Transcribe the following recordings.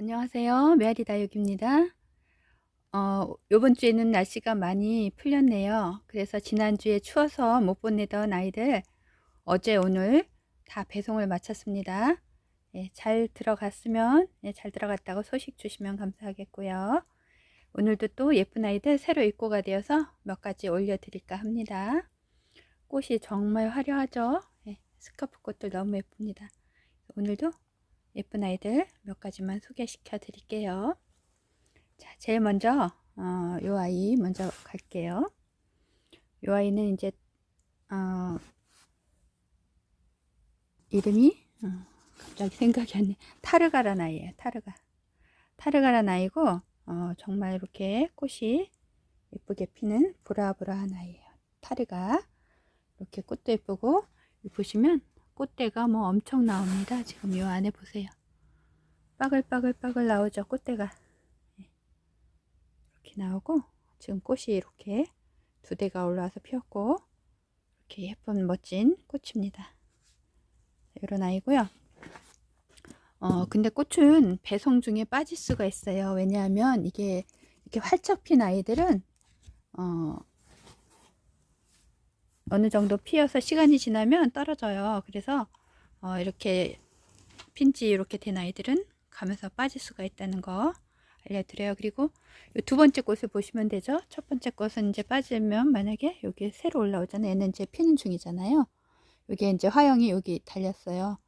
안녕하세요. 메아리 다육입니다. 어, 요번 주에는 날씨가 많이 풀렸네요. 그래서 지난주에 추워서 못 보내던 아이들 어제 오늘 다 배송을 마쳤습니다. 예, 잘 들어갔으면, 예, 잘 들어갔다고 소식 주시면 감사하겠고요. 오늘도 또 예쁜 아이들 새로 입고가 되어서 몇 가지 올려드릴까 합니다. 꽃이 정말 화려하죠? 예, 스카프 꽃들 너무 예쁩니다. 오늘도 예쁜 아이들 몇 가지만 소개시켜 드릴게요. 자, 제일 먼저 어, 요 아이 먼저 갈게요. 요 아이는 이제 어, 이름이 어, 갑자기 생각이 안 나. 타르가란 아이예요. 타르가. 타르가란 아이고 어, 정말 이렇게 꽃이 예쁘게 피는 보라보라한 아이예요. 타르가. 이렇게 꽃도 예쁘고 보시면 꽃대가 뭐 엄청 나옵니다. 지금 이 안에 보세요. 빠글빠글빠글 나오죠. 꽃대가. 네. 이렇게 나오고 지금 꽃이 이렇게 두 대가 올라와서 피었고 이렇게 예쁜 멋진 꽃입니다. 이런 아이고요. 어 근데 꽃은 배송 중에 빠질 수가 있어요. 왜냐하면 이게 이렇게 활짝 핀 아이들은 어 어느 정도 피어서 시간이 지나면 떨어져요. 그래서 어, 이렇게 핀지 이렇게 된 아이들은 가면서 빠질 수가 있다는 거 알려드려요. 그리고 두 번째 꽃을 보시면 되죠. 첫 번째 꽃은 이제 빠지면 만약에 여기 새로 올라오잖아요. 얘는 이제 피는 중이잖아요. 여기 이제 화형이 여기 달렸어요.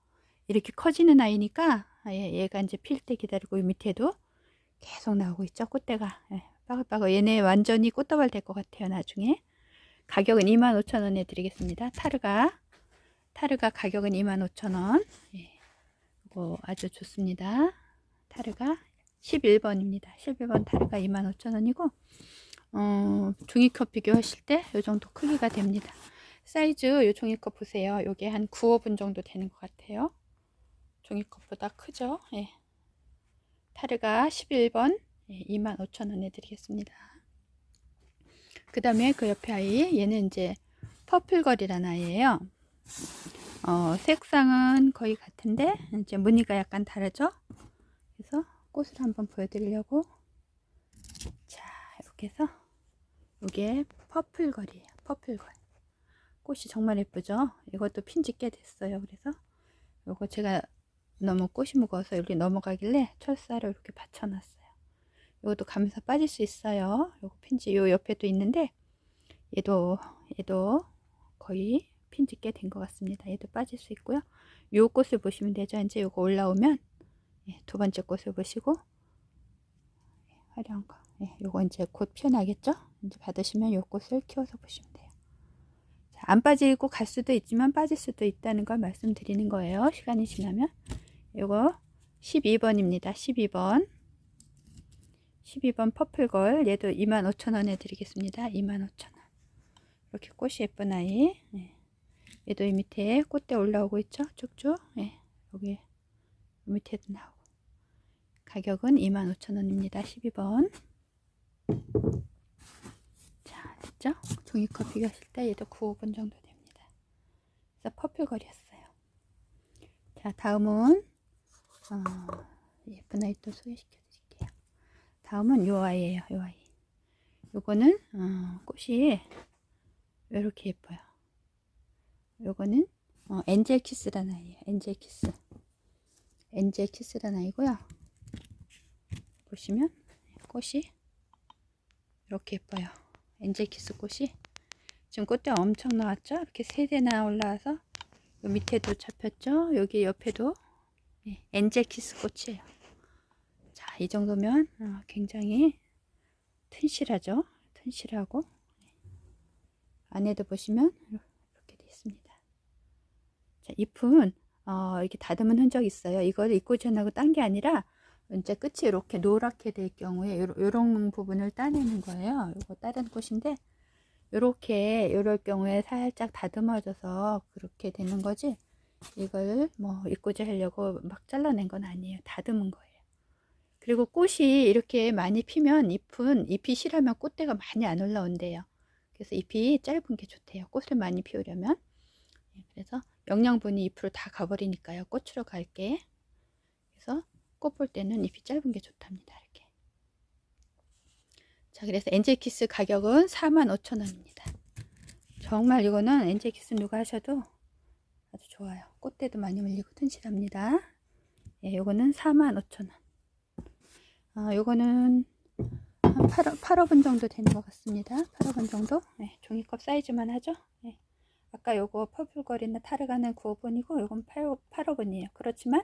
이렇게 커지는 아이니까 얘 가 이제 필 때 기다리고 이 밑에도 계속 나오고 있죠. 꽃대가 예, 빠글빠글 얘네 완전히 꽃다발 될 것 같아요. 나중에 가격은 25,000원에 드리겠습니다. 타르가 타르가 가격은 25,000원. 예. 이거 아주 좋습니다. 타르가 11번입니다. 11번 타르가 25,000원이고 어, 종이컵 비교하실 때 이 정도 크기가 됩니다. 사이즈 이 종이컵 보세요. 요게 한 9, 5분 정도 되는 것 같아요. 종이컵보다 크죠? 예. 타르가 11번 예, 25,000원에 드리겠습니다. 그 다음에 그 옆에 아이 얘는 이제 퍼플걸이라는 아이예요. 어, 색상은 거의 같은데 이제 무늬가 약간 다르죠? 그래서 꽃을 한번 보여드리려고 자 이렇게 해서 이게 퍼플걸이에요 퍼플걸. 꽃이 정말 예쁘죠? 이것도 핀지 꽤 됐어요. 그래서 이거 제가 너무 꽃이 무거워서 여기 넘어가길래 철사를 이렇게 받쳐놨어요 이것도 가면서 빠질 수 있어요. 요거 핀지 요 옆에도 있는데 얘도 얘도 거의 핀지 꽤된것 같습니다. 얘도 빠질 수 있고요. 요 꽃을 보시면 되죠. 이제 요거 올라오면 예, 두 번째 꽃을 보시고 예, 화려한 거. 예, 요거 이제 곧 피어나겠죠? 이제 받으시면 요 꽃을 키워서 보시면 돼요. 자, 안 빠지고 갈 수도 있지만 빠질 수도 있다는 걸 말씀드리는 거예요. 시간이 지나면 요거 12번입니다. 12번. 12번 퍼플걸 얘도 25,000원에 드리겠습니다. 25,000원 이렇게 꽃이 예쁜 아이 예. 얘도 이 밑에 꽃대 올라오고 있죠. 쭉쭉 예. 여기 밑에도 나오고 가격은 25,000원입니다. 12번 자 됐죠? 종이컵 비교하실 때 얘도 9, 5분 정도 됩니다. 그래서 퍼플걸이었어요. 자 다음은 어, 예쁜 아이 또 소개시켜 다음은 요 아이예요. 요 아이. 요거는 어, 꽃이 이렇게 예뻐요. 요거는 어, 엔젤 키스라는 아이예요. 엔젤 키스. 엔젤 키스라는 아이고요. 보시면 꽃이 이렇게 예뻐요. 엔젤 키스 꽃이 지금 꽃대 엄청 나왔죠? 이렇게 세 대나 올라와서 요 밑에도 잡혔죠? 여기 옆에도 예, 엔젤 키스 꽃이에요. 이 정도면 어, 굉장히 튼실하죠. 튼실하고 안에도 보시면 이렇게 되어 있습니다. 자, 잎은 어, 이렇게 다듬은 흔적이 있어요. 이걸 입고 전하고 딴 게 아니라 이제 끝이 이렇게 노랗게 될 경우에 이런 부분을 따내는 거예요. 이거 다른 꽃인데 이렇게 이럴 경우에 살짝 다듬어져서 그렇게 되는 거지. 이걸 뭐 입고제 하려고 막 잘라낸 건 아니에요. 다듬은 거예요. 그리고 꽃이 이렇게 많이 피면 잎은 잎이 실하면 꽃대가 많이 안 올라온대요. 그래서 잎이 짧은 게 좋대요. 꽃을 많이 피우려면. 예, 그래서 영양분이 잎으로 다 가버리니까요. 꽃으로 갈게. 그래서 꽃 볼 때는 잎이 짧은 게 좋답니다. 이렇게. 자, 그래서 엔젤 키스 가격은 45,000원입니다. 정말 이거는 엔젤 키스 누가 하셔도 아주 좋아요. 꽃대도 많이 물리고 튼실합니다. 예, 요거는 45,000원. 아, 요거는 한 8억, 8억원 정도 되는 것 같습니다. 8억원 정도? 예, 종이컵 사이즈만 하죠? 예. 아까 요거 퍼플거리나 타르가는 9억원이고 요건 8억, 8억원이에요. 그렇지만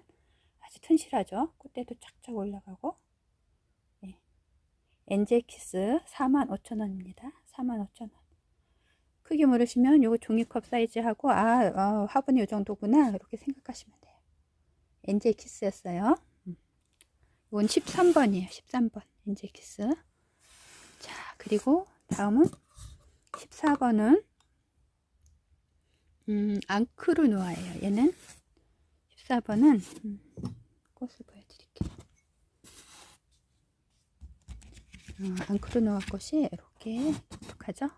아주 튼실하죠? 꽃대도 쫙쫙 올라가고 예. 엔젤키스 45,000원입니다. 45,000원. 크게 물으시면 요거 종이컵 사이즈하고 아 어, 화분이 요 정도구나 이렇게 생각하시면 돼요. 엔젤키스였어요. 음. 이건 13번이에요. 13번 엔젤키스. 자 그리고 다음은 14번은 음, 앙크르노아예요. 얘는 14번은 음, 꽃을 보여드릴게요. 어, 앙크르노아 꽃이 이렇게 독특하죠?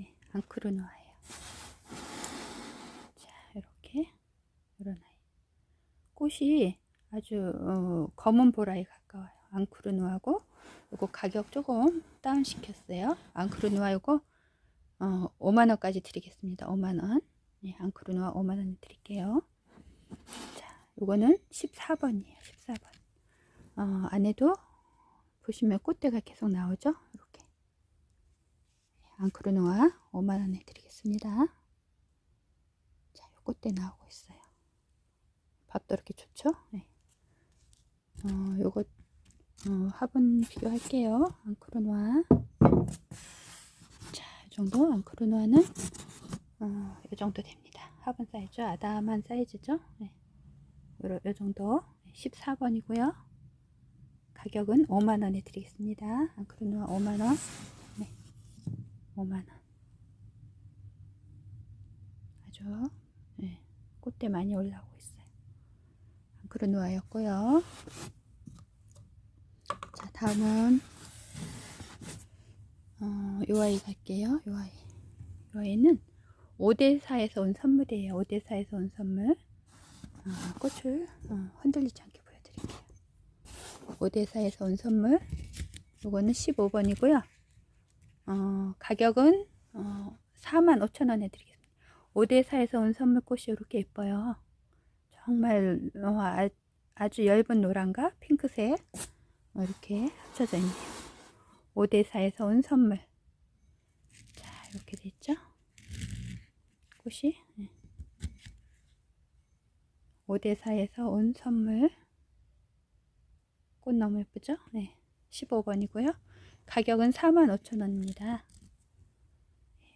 예, 앙크르노아예요. 자, 이렇게 이런 아이. 꽃이 아주 어, 검은 보라에 가까워요. 앙크르노아고 이거 가격 조금 다운 시켰어요. 앙크르노아 이거 어, 5만 원까지 드리겠습니다. 5만 원. 예, 앙크르노아 5만 원 드릴게요. 자, 요거는 14번이에요. 14번. 어, 안에도 보시면 꽃대가 계속 나오죠? 이렇게. 앙크르노아 5만 원에 드리겠습니다. 자, 요 꽃대 나오고 있어요. 밥도 이렇게 좋죠? 네. 어, 요거, 어, 화분 비교할게요. 앙크르노아. 자, 이 정도. 앙크르노아는, 어, 요 정도 됩니다. 화분 사이즈, 아담한 사이즈죠? 네. 요, 요 정도. 14번이고요. 가격은 5만 원에 드리겠습니다. 앙크르노아 5만원. 5만 원 아주 네, 꽃대 많이 올라오고 있어요 앙크르누아였고요. 자 다음은 어, 요 아이 갈게요. 요 아이. 요 아이는 오대사에서 온 선물이에요. 오대사에서 온 선물. 어, 꽃을 어, 흔들리지 않게 보여드릴게요. 오대사에서 온 선물. 요거는 15번이고요. 어, 가격은 어, 45,000원에 드리겠습니다. 오대사에서 온 선물꽃이 이렇게 예뻐요. 정말 어, 아, 아주 엷은 노란과 핑크색 어, 이렇게 합쳐져 있네요. 오대사에서 온 선물. 자, 이렇게 됐죠? 꽃이 네. 오대사에서 온 선물. 꽃 너무 예쁘죠? 네. 15번이고요. 가격은 45,000원입니다.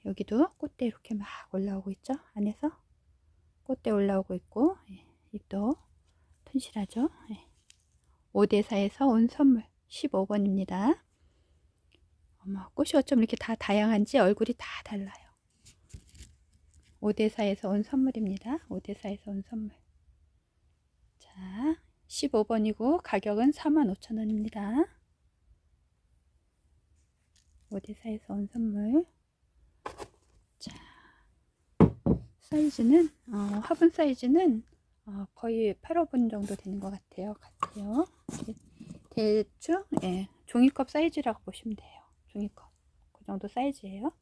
여기도 꽃대 이렇게 막 올라오고 있죠? 안에서 꽃대 올라오고 있고 예, 잎도 튼실하죠? 예. 오대사에서 온 선물 15번입니다. 어머 꽃이 어쩜 이렇게 다 다양한지 얼굴이 다 달라요. 오대사에서 온 선물입니다. 오대사에서 온 선물. 자, 15번이고 가격은 45,000원입니다. 오대사에서 온 선물. 자, 사이즈는 어, 화분 사이즈는 어, 거의 8호분 정도 되는 것 같아요. 같아요. 대충 예, 종이컵 사이즈라고 보시면 돼요. 종이컵 그 정도 사이즈예요.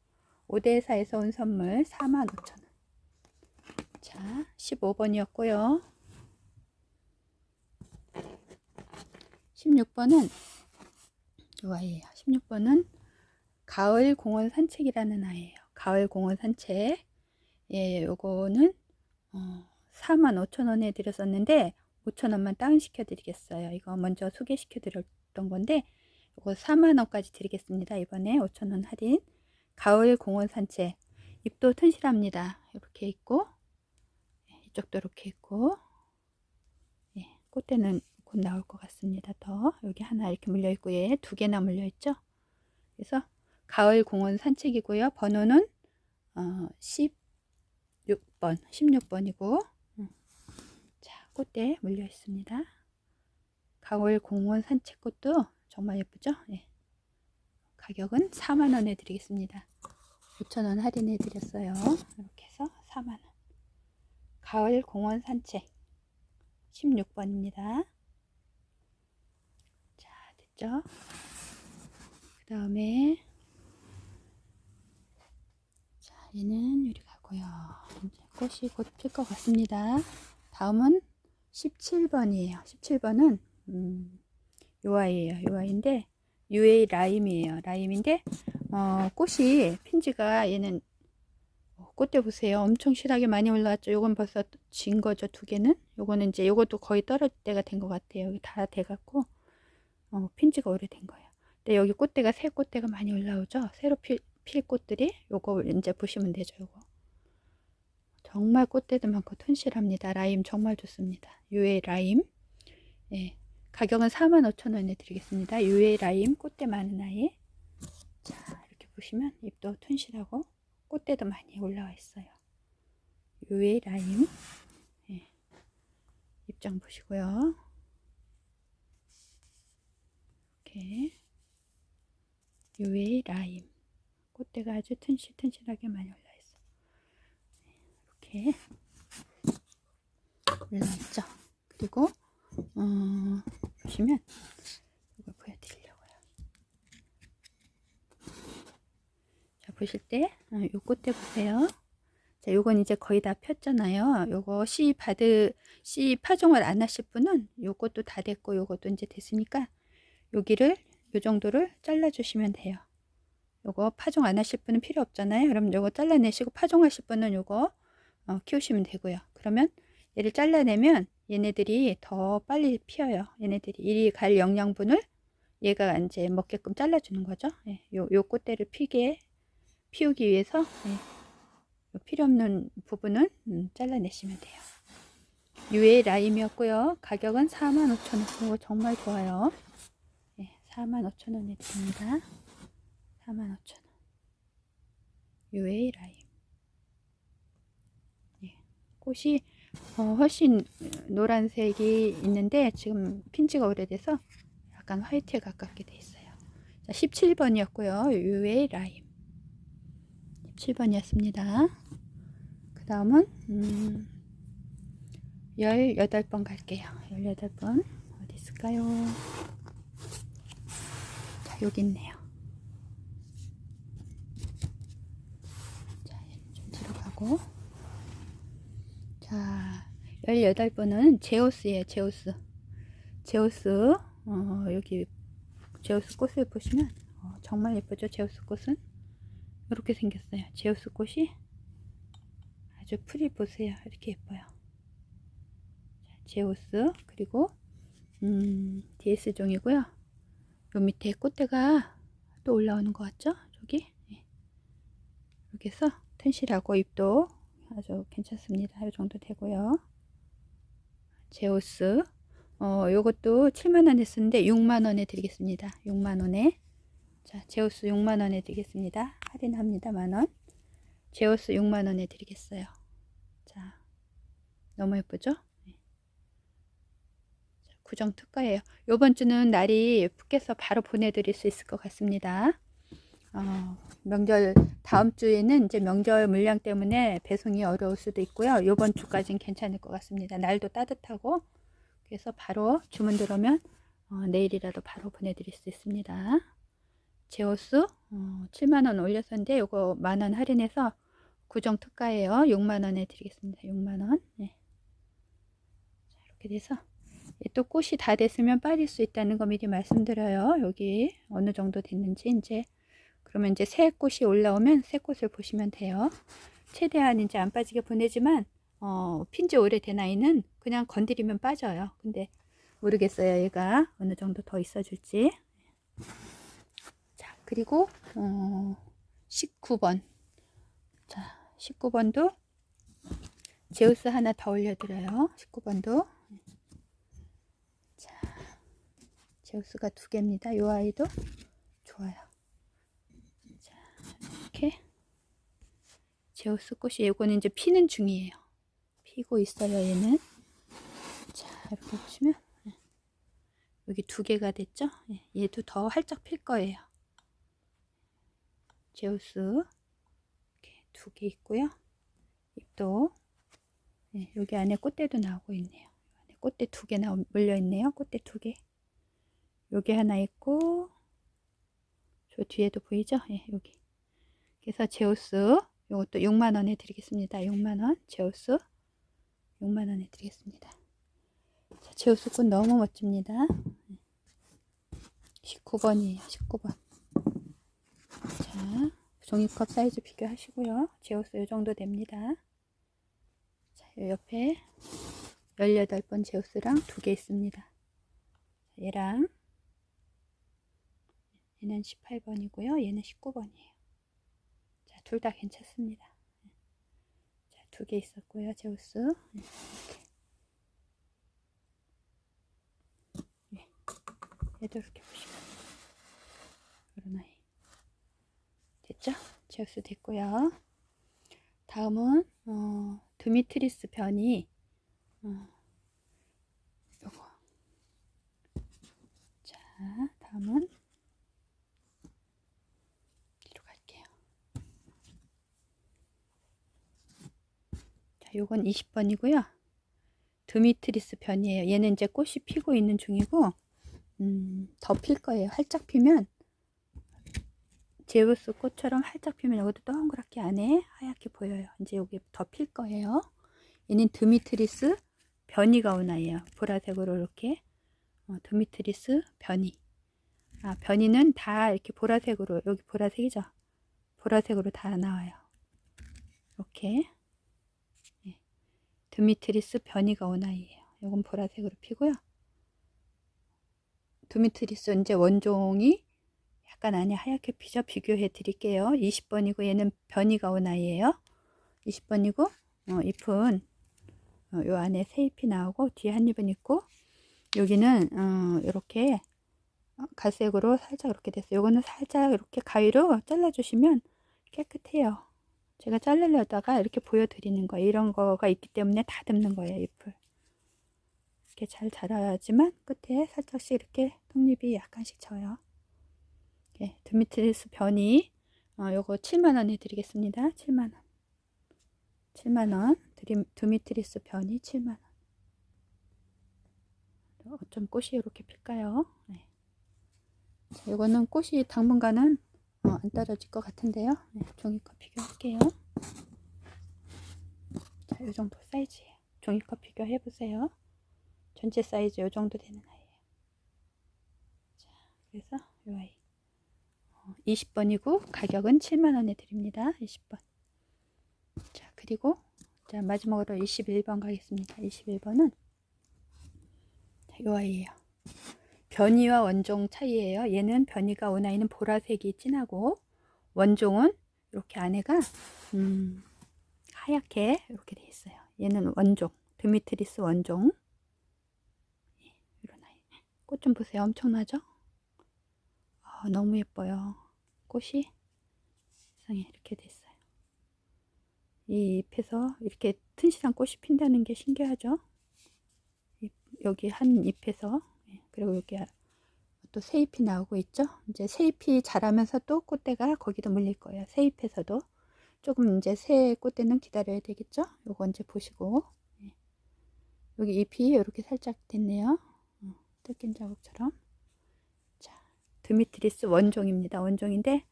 오대사에서 온 선물 45,000원. 자, 15번이었고요. 16번은 요 아이예요. 16번은 가을 공원 산책이라는 아이예요. 가을 공원 산책. 예, 요거는 어, 45,000원에 드렸었는데 5,000원만 다운시켜 드리겠어요. 이거 먼저 소개시켜 드렸던 건데 요거 4만원까지 드리겠습니다. 이번에 5,000원 할인. 가을 공원 산책. 잎도 튼실합니다. 이렇게 있고 예, 이쪽도 이렇게 있고 예, 꽃대는 곧 나올 것 같습니다. 더 여기 하나 이렇게 물려 있고 얘두 개나 물려 있죠. 그래서 가을 공원 산책이고요. 번호는 어, 16번, 16번이고 음. 자, 꽃대 물려 있습니다. 가을 공원 산책꽃도 정말 예쁘죠? 예. 가격은 4만원에 드리겠습니다. 5천원 할인해 드렸어요. 이렇게 해서 4만원. 가을 공원 산책 16번입니다. 있죠. 그 다음에 자 얘는 유리 가고요. 이제 꽃이 곧 필 것 같습니다. 다음은 17번이에요. 17번은 음, 요 아이예요. 요 아이인데 UA 라임이에요. 라임인데 어, 꽃이 핀지가 얘는 어, 꽃대 보세요. 엄청 실하게 많이 올라왔죠. 요건 벌써 진 거죠. 두 개는. 요거는 이제 요것도 거의 떨어질 때가 된 것 같아요. 여기 다 돼갖고 어, 핀지가 오래된 거예요. 근데 여기 꽃대가 새 꽃대가 많이 올라오죠. 새로 필, 필 꽃들이 요거 이제 보시면 되죠. 요거 정말 꽃대도 많고 튼실합니다. 라임 정말 좋습니다. 유에 라임. 예. 가격은 45,000원에 드리겠습니다. 유에 라임 꽃대 많은 아이. 자, 이렇게 보시면 잎도 튼실하고 꽃대도 많이 올라와 있어요. 유에 라임. 예. 입장 보시고요. 이렇게 유에 라임. 꽃대가 아주 튼실튼실하게 많이 올라. 이렇게 올라있죠. 그리고 어, 보시면 이걸 보여드리려고요. 자 보실 때 어, 요 꽃대 보세요. 자 요건 이제 거의 다 폈잖아요. 요거 씨 받으 씨 파종을 안 하실 분은 요것도 다 됐고 요것도 이제 됐으니까 여기를 요 정도를 잘라 주시면 돼요. 요거 파종 안 하실 분은 필요 없잖아요. 그럼 요거 잘라내시고 파종하실 분은 요거 어, 키우시면 되고요. 그러면 얘를 잘라내면 얘네들이 더 빨리 피어요. 얘네들이 이리 갈 영양분을 얘가 이제 먹게끔 잘라주는 거죠. 예, 요, 요 꽃대를 피게 피우기 위해서 예, 요 필요 없는 부분은 음, 잘라내시면 돼요. 유에 라임이었고요. 가격은 45,000원. 이거 정말 좋아요. 예, 45,000원에 드립니다. 45,000원. 유에 라임. 예, 꽃이 어, 훨씬 노란색이 있는데 지금 핀지가 오래돼서 약간 화이트에 가깝게 돼 있어요. 자, 17번이었고요. 유의 라임. 17번이었습니다. 그 다음은 음, 18번 갈게요. 18번 어디 있을까요? 자, 여기 있네요. 자, 좀 뒤로 가고 자, 18번은 제오스예요, 제오스. 제오스, 어, 여기 제오스 꽃을 보시면 어, 정말 예쁘죠, 제오스 꽃은? 이렇게 생겼어요. 제오스 꽃이 아주 풀이 보세요. 이렇게 예뻐요. 자, 제오스, 그리고, 음, DS 종이고요. 요 밑에 꽃대가 또 올라오는 것 같죠? 저기? 네. 이렇게 해서 튼실하고 잎도 아주 괜찮습니다. 이 정도 되고요. 제오스 어 요것도 7만원에 쓰는데 6만원에 드리겠습니다. 6만원에 자 제오스 6만원에 드리겠습니다. 할인합니다. 만원 제오스 6만원에 드리겠어요. 자 너무 예쁘죠? 네. 자, 구정 특가예요. 요번 주는 날이 푹해서 바로 보내드릴 수 있을 것 같습니다. 어, 명절 다음 주에는 이제 명절 물량 때문에 배송이 어려울 수도 있고요. 이번 주까지는 괜찮을 것 같습니다. 날도 따뜻하고 그래서 바로 주문 들어오면 어, 내일이라도 바로 보내드릴 수 있습니다. 제오스 어, 7만원 올렸었는데 이거 만원 할인해서 구정 특가예요. 6만원에 드리겠습니다. 6만원 네. 자, 이렇게 돼서 또 꽃이 다 됐으면 빠질 수 있다는 거 미리 말씀드려요. 여기 어느 정도 됐는지 이제 그러면 이제 새 꽃이 올라오면 새 꽃을 보시면 돼요. 최대한 이제 안 빠지게 보내지만 어, 핀지 오래된 아이는 그냥 건드리면 빠져요. 근데 모르겠어요. 얘가 어느 정도 더 있어줄지. 자, 그리고 어, 19번. 자, 19번도 제우스 하나 더 올려드려요. 19번도. 자, 제우스가 두 개입니다. 이 아이도 좋아요. 이렇게 제우스 꽃이 이거는 이제 피는 중이에요. 피고 있어요. 얘는 자 이렇게 보시면 예. 여기 두 개가 됐죠. 예, 얘도 더 활짝 필 거예요. 제우스 이렇게 두 개 있고요. 잎도 예, 여기 안에 꽃대도 나오고 있네요. 꽃대 두 개나 몰려 있네요. 꽃대 두 개. 요게 하나 있고 저 뒤에도 보이죠? 예, 여기. 그래서 제우스 요것도 6만 원에 드리겠습니다. 6만 원 제우스 6만 원에 드리겠습니다. 자, 제우스 꽃 너무 멋집니다. 19번이에요. 19번. 자, 종이컵 사이즈 비교하시고요. 제우스 요 정도 됩니다. 자, 요 옆에 18번 제우스랑 두 개 있습니다. 얘랑 얘는 18번이고요. 얘는 19번이에요. 자, 둘다 괜찮습니다. 자, 두 개 있었고요. 제우스. 예. 얘도 이렇게 보시면 이런 아이. 됐죠? 제우스 됐고요. 다음은 어, 드미트리스 변이 어, 요거. 자, 다음은 뒤로 갈게요. 자, 요건 20번이고요. 드미트리스 변이에요. 얘는 이제 꽃이 피고 있는 중이고, 음, 더 필 거예요. 활짝 피면, 제우스 꽃처럼 활짝 피면 여기도 동그랗게 안에 하얗게 보여요. 이제 여기 더 필 거예요. 얘는 드미트리스 변이가 온 아이예요. 보라색으로 이렇게 어, 드미트리스 변이. 아, 변이는 다 이렇게 보라색으로 여기 보라색이죠. 보라색으로 다 나와요. 이렇게 예. 드미트리스 변이가 온 아이예요. 이건 보라색으로 피고요. 드미트리스 이제 원종이 약간 안에 하얗게 피죠. 비교해 드릴게요. 20번이고 얘는 변이가 온 아이예요. 20번이고 어, 잎은 어, 요 안에 새 잎이 나오고 뒤에 한 잎은 있고 여기는 어, 이렇게 갈색으로 살짝 이렇게 됐어요. 요거는 살짝 이렇게 가위로 잘라주시면 깨끗해요. 제가 자르려다가 이렇게 보여드리는 거예요. 이런 거가 있기 때문에 다듬는 거예요. 잎을. 이렇게 잘 자라야지만 끝에 살짝씩 이렇게 톱잎이 약간씩 져요. 예, 드미트리스 변이 어, 요거 7만원에 드리겠습니다. 7만원 7만원 드미트리스 변이 7만원 어쩜 꽃이 이렇게 필까요? 네. 자, 이거는 꽃이 당분간은 어, 안 떨어질 것 같은데요. 네, 종이컵 비교할게요. 자, 이 정도 사이즈예요. 종이컵 비교해 보세요. 전체 사이즈 이 정도 되는 아이예요. 자, 그래서 이 아이 20번이고 가격은 7만 원에 드립니다. 20번. 자, 그리고 자, 마지막으로 21번 가겠습니다. 21번은 이 아이예요. 변이와 원종 차이예요. 얘는 변이가 온 아이는 보라색이 진하고 원종은 이렇게 안에가 음, 하얗게 이렇게 돼 있어요. 얘는 원종, 드미트리스 원종. 예, 이런 아이. 꽃 좀 보세요. 엄청나죠? 아, 너무 예뻐요. 꽃이 세상에 이렇게 됐어요. 이 잎에서 이렇게 튼실한 꽃이 핀다는 게 신기하죠? 여기 한 잎에서 예, 그리고 여기 또 새잎이 나오고 있죠. 이제 새잎이 자라면서 또 꽃대가 거기도 물릴 거예요. 새잎에서도 조금 이제 새 꽃대는 기다려야 되겠죠. 요거 이제 보시고 예. 여기 잎이 이렇게 살짝 됐네요. 어, 뜯긴 자국처럼. 자, 드미트리스 원종입니다. 원종인데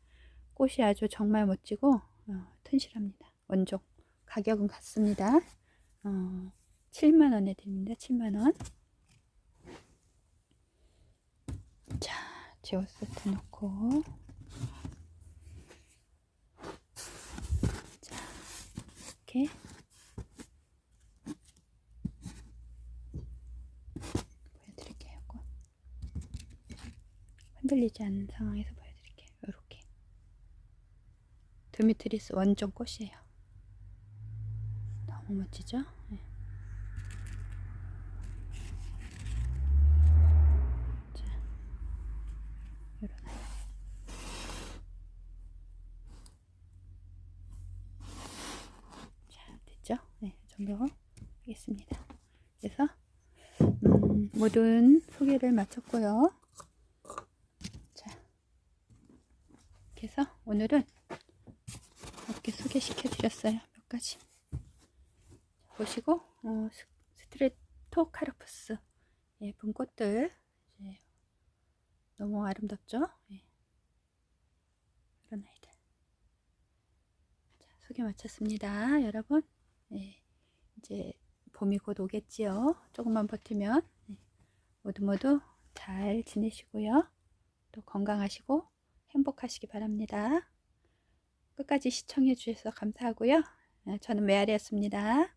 꽃이 아주 정말 멋지고 어, 튼실합니다. 원종 가격은 같습니다. 어, 7만 원에 드립니다. 7만 원. 자, 제어 세트 넣고. 자, 이렇게. 보여드릴게요. 꽃. 흔들리지 않는 상황에서 보여드릴게요. 이렇게. 드미트리스 원종 꽃이에요. 너무 멋지죠? 네. 자, 이런 아이. 자, 됐죠? 네, 이 정도 하겠습니다. 그래서 음, 모든 소개를 마쳤고요. 자, 이렇게 해서 오늘은 이렇게 소개시켜 드렸어요. 몇 가지. 보시고 어, 스- 스트레토카르푸스 예쁜 꽃들 이제 너무 아름답죠? 예. 이런 아이들. 자, 소개 마쳤습니다. 여러분. 예. 이제 봄이 곧 오겠지요. 조금만 버티면 예. 모두 모두 잘 지내시고요. 또 건강하시고 행복하시기 바랍니다. 끝까지 시청해 주셔서 감사하고요. 예, 저는 메아리였습니다.